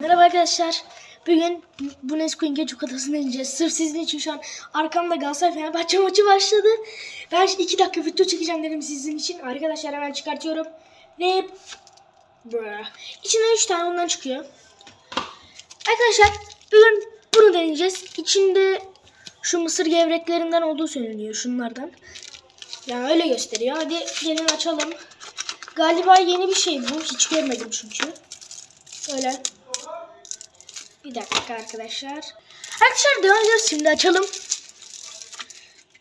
Merhaba arkadaşlar. Bugün bu Nesquik'in çikolatasını deneyeceğiz. Sırf sizin için şu an arkamda Galatasaray Fenerbahçe maçı başladı. Ben şimdi iki dakika video çekeceğim dedim sizin için. Arkadaşlar hemen çıkartıyorum. Ve Bruh. İçinden üç tane ondan çıkıyor. Arkadaşlar bugün bunu deneyeceğiz. İçinde şu mısır gevreklerinden olduğu söyleniyor. Şunlardan. Yani öyle gösteriyor. Hadi gelin açalım. Galiba yeni bir şey bu. Hiç görmedim çünkü. Böyle. Bir dakika arkadaşlar. Arkadaşlar devam ediyoruz. Şimdi açalım.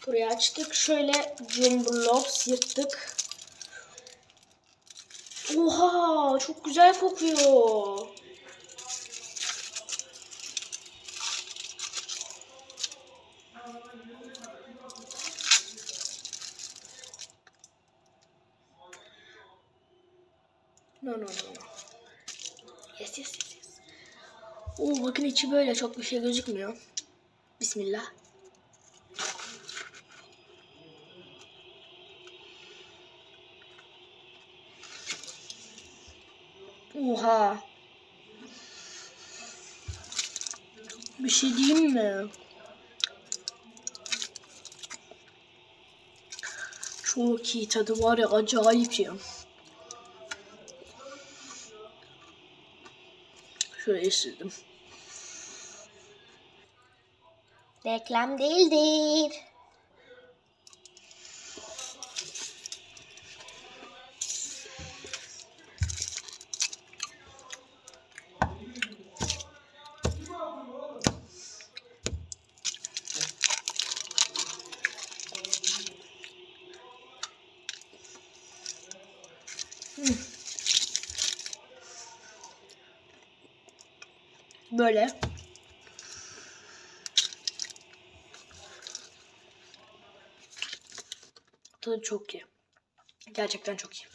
Burayı açtık. Şöyle Jumbo yırttık. Oha çok güzel kokuyor. No no no yes yes yes. Oo bakın içi böyle çok bir şey gözükmüyor. Bismillah. Oha. Bir şey diyeyim mi? Çok iyi tadı var ya acayip ya. Şöyle sildim. Reklam değildir. Böyle. Tadı çok iyi. Gerçekten çok iyi.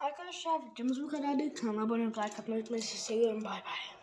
Arkadaşlar videomuz bu kadardı. Kanala abone olmayı, like atmayı unutmayın. Sizi seviyorum. Bay bay.